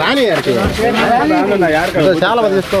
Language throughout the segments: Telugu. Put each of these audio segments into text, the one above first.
రాని యాడికి? చాలా మంది తీసుకో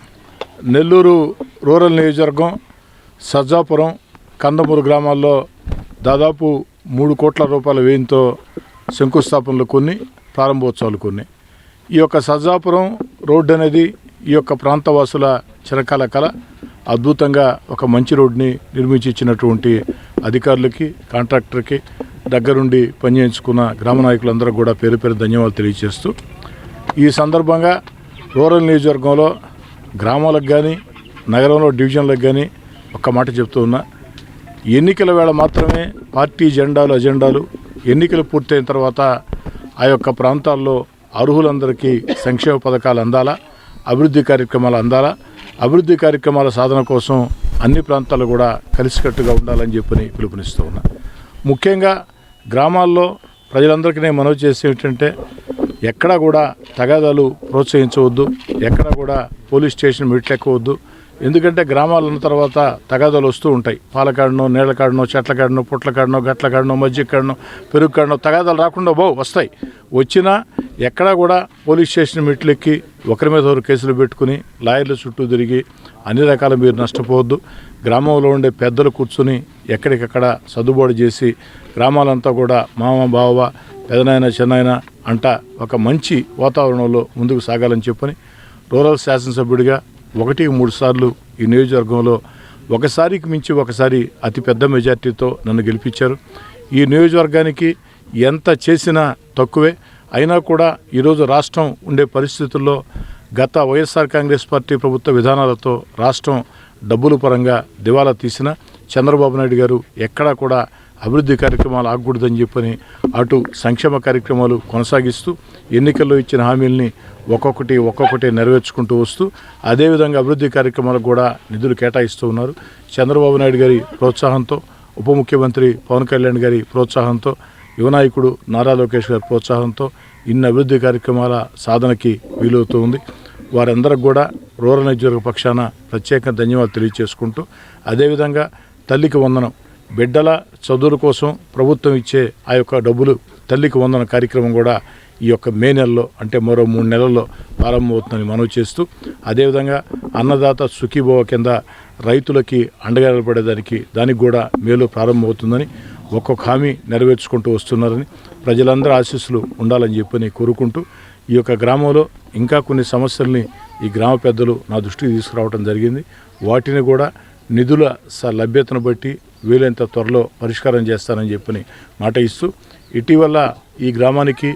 నెల్లూరు రూరల్ నియోజకవర్గం సజ్జాపురం కందమూరు గ్రామాల్లో దాదాపు మూడు కోట్ల రూపాయల వ్యయంతో శంకుస్థాపనలు కొన్ని ప్రారంభోత్సవాలు కొన్ని. ఈ యొక్క సజ్జాపురం రోడ్డు అనేది ఈ యొక్క ప్రాంతవాసుల చిరకాల కళ. అద్భుతంగా ఒక మంచి రోడ్ని నిర్మించి ఇచ్చినటువంటి అధికారులకి కాంట్రాక్టర్కి దగ్గరుండి పనిచేయించుకున్న గ్రామ నాయకులందరూ కూడా పేరు పేరు ధన్యవాదాలు తెలియజేస్తూ ఈ సందర్భంగా రూరల్ నియోజకవర్గంలో గ్రామాలకు కానీ నగరంలో డివిజన్లకు కానీ ఒక్క మాట చెప్తూ ఉన్నా ఎన్నికల వేళ మాత్రమే పార్టీ జెండాలు అజెండాలు ఎన్నికలు పూర్తయిన తర్వాత ఆ యొక్క ప్రాంతాల్లో అర్హులందరికీ సంక్షేమ పథకాలు అందాలా అభివృద్ధి కార్యక్రమాలు అందాలా అభివృద్ధి కార్యక్రమాల సాధన కోసం అన్ని ప్రాంతాలు కూడా కలిసికట్టుగా ఉండాలని చెప్పని పిలుపునిస్తూ ఉన్నా. ముఖ్యంగా గ్రామాల్లో ప్రజలందరికీ నేను మనవి చేసి ఏంటంటే ఎక్కడా కూడా తగాదాలు ప్రోత్సహించవద్దు ఎక్కడా కూడా పోలీస్ స్టేషన్ మెట్లెక్కవద్దు. ఎందుకంటే గ్రామాలు ఉన్న తర్వాత తగాదాలు వస్తూ ఉంటాయి. పాలకాడనో నీళ్ళ కాడనో చెట్ల కాడనో పుట్ల కాడనో గట్ల కాడనో తగాదాలు రాకుండా బో వస్తాయి. వచ్చినా ఎక్కడా కూడా పోలీస్ స్టేషన్ మెట్లెక్కి ఒకరి మీద ఒకరు కేసులు పెట్టుకుని లాయర్ల చుట్టూ తిరిగి అన్ని రకాల మీరు నష్టపోవద్దు. గ్రామంలో ఉండే పెద్దలు కూర్చుని ఎక్కడికక్కడ సర్దుబాటు చేసి గ్రామాలంతా కూడా మామ బావ పెదనాయన చిన్నాయన అంట ఒక మంచి వాతావరణంలో ముందుకు సాగాలని చెప్పని రూరల్ శాసనసభ్యుడిగా ఒకటి మూడు సార్లు ఈ నియోజకవర్గంలో ఒకసారికి మించి ఒకసారి అతి పెద్ద మెజార్టీతో నన్ను గెలిపించారు. ఈ నియోజకవర్గానికి ఎంత చేసినా తక్కువే. అయినా కూడా ఈరోజు రాష్ట్రం ఉండే పరిస్థితుల్లో గత వైఎస్ఆర్ కాంగ్రెస్ పార్టీ ప్రభుత్వ విధానాలతో రాష్ట్రం డబ్బుల పరంగా దివాలా తీసిన చంద్రబాబు నాయుడు గారు ఎక్కడా కూడా అభివృద్ధి కార్యక్రమాలు ఆగకూడదని చెప్పని అటు సంక్షేమ కార్యక్రమాలు కొనసాగిస్తూ ఎన్నికల్లో ఇచ్చిన హామీల్ని ఒక్కొక్కటి ఒక్కొక్కటి నెరవేర్చుకుంటూ వస్తూ అదేవిధంగా అభివృద్ధి కార్యక్రమాలకు కూడా నిధులు కేటాయిస్తూ ఉన్నారు. చంద్రబాబు నాయుడు గారి ప్రోత్సాహంతో ఉప ముఖ్యమంత్రి పవన్ కళ్యాణ్ గారి ప్రోత్సాహంతో యువనాయకుడు నారా లోకేష్ గారి ప్రోత్సాహంతో ఇన్ని అభివృద్ధి కార్యక్రమాల సాధనకి వీలవుతూ ఉంది. వారందరికి కూడా రూరల్ నియోజకవర్గ పక్షాన ప్రత్యేక ధన్యవాదాలు తెలియజేసుకుంటూ అదేవిధంగా తల్లికి వందనం బిడ్డల చదువుల కోసం ప్రభుత్వం ఇచ్చే ఆ యొక్క డబ్బులు తల్లికి వందన కార్యక్రమం కూడా ఈ యొక్క మే నెలలో అంటే మరో మూడు నెలల్లో ప్రారంభమవుతుందని మనవి చేస్తూ అదేవిధంగా అన్నదాత సుఖీభవ కింద రైతులకి అండగా నిలబడేదానికి దానికి కూడా మేలు ప్రారంభమవుతుందని ఒక్కొక్క హామీ నెరవేర్చుకుంటూ వస్తున్నారని ప్రజలందరూ ఆశీస్సులు ఉండాలని చెప్పని కోరుకుంటూ ఈ యొక్క గ్రామంలో ఇంకా కొన్ని సమస్యల్ని ఈ గ్రామ పెద్దలు నా దృష్టికి తీసుకురావడం జరిగింది. వాటిని కూడా నిధుల స లభ్యతను బట్టి వీలైనంత త్వరలో పరిష్కారం చేస్తానని చెప్పని మాట ఇస్తూ ఇటీవల ఈ గ్రామానికి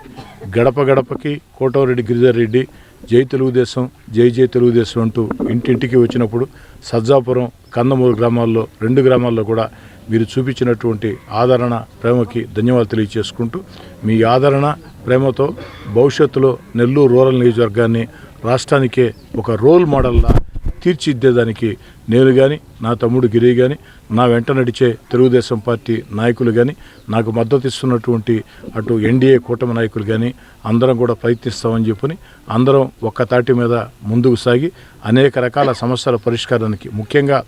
గడప గడపకి కోటవరెడ్డి గిరిధర్ రెడ్డి జై తెలుగుదేశం జై జై తెలుగుదేశం అంటూ ఇంటింటికి వచ్చినప్పుడు సజ్జాపురం కందమూరు గ్రామాల్లో రెండు గ్రామాల్లో కూడా మీరు చూపించినటువంటి ఆదరణ ప్రేమకి ధన్యవాదాలు తెలియజేసుకుంటూ మీ ఆదరణ ప్రేమతో భవిష్యత్తులో నెల్లూరు రూరల్ నియోజకవర్గాన్ని రాష్ట్రానికే ఒక రోల్ మోడల్లా తీర్చిదిద్దేదానికి నేను కానీ నా తమ్ముడు గిరి కానీ నా వెంట నడిచే తెలుగుదేశం పార్టీ నాయకులు కానీ నాకు మద్దతు ఇస్తున్నటువంటి అటు ఎన్డీఏ కూటమి నాయకులు కానీ అందరం కూడా ప్రయత్నిస్తామని చెప్పుని అందరం ఒక్క తాటి మీద ముందుకు సాగి అనేక రకాల సమస్యల పరిష్కారానికి ముఖ్యంగా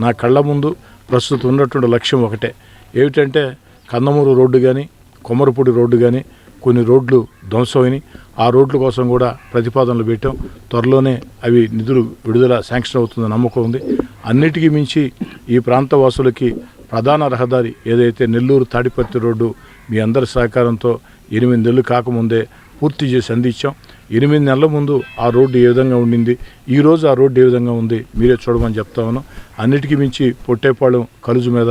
నా కళ్ళ ముందు ప్రస్తుతం ఉన్నటువంటి లక్ష్యం ఒకటే. ఏమిటంటే కందమూరు రోడ్డు కానీ కొమ్మరపూడి రోడ్డు కానీ కొన్ని రోడ్లు ధ్వంసమైనవి ఆ రోడ్ల కోసం కూడా ప్రతిపాదనలు పెట్టాం. త్వరలోనే అవి నిధులు విడుదల శాంక్షన్ అవుతుందని నమ్మకం ఉంది. అన్నిటికీ మించి ఈ ప్రాంత వాసులకి ప్రధాన రహదారి ఏదైతే నెల్లూరు తాడిపత్తి రోడ్డు మీ అందరి సహకారంతో ఎనిమిది నెలలు కాకముందే పూర్తి చేసి అందించాం. ఎనిమిది నెలల ముందు ఆ రోడ్డు ఏ విధంగా ఉండింది? ఈ రోజు ఆ రోడ్డు ఏ విధంగా ఉంది? మీరే చూడమని చెప్తా ఉన్నాం. అన్నిటికీ మించి పొట్టేపాళెం కలుజు మీద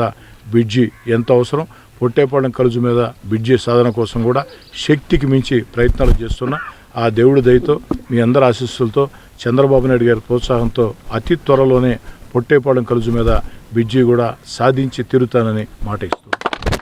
బ్రిడ్జి ఎంత అవసరం? పొట్టేపాళెం కలుజు మీద బ్రిడ్జి సాధన కోసం కూడా శక్తికి మించి ప్రయత్నాలు చేస్తున్నా. ఆ దేవుడి దయతో మీ అందరి ఆశీస్సులతో చంద్రబాబు నాయుడు గారి ప్రోత్సాహంతో అతి త్వరలోనే పొట్టేపాళెం కలుజు మీద బిడ్జీ కూడా సాధించి తీరుతానని మాట ఇస్తూ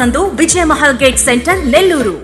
సందు విజయ మహల్ గేట్ సెంటర్ నెల్లూరు.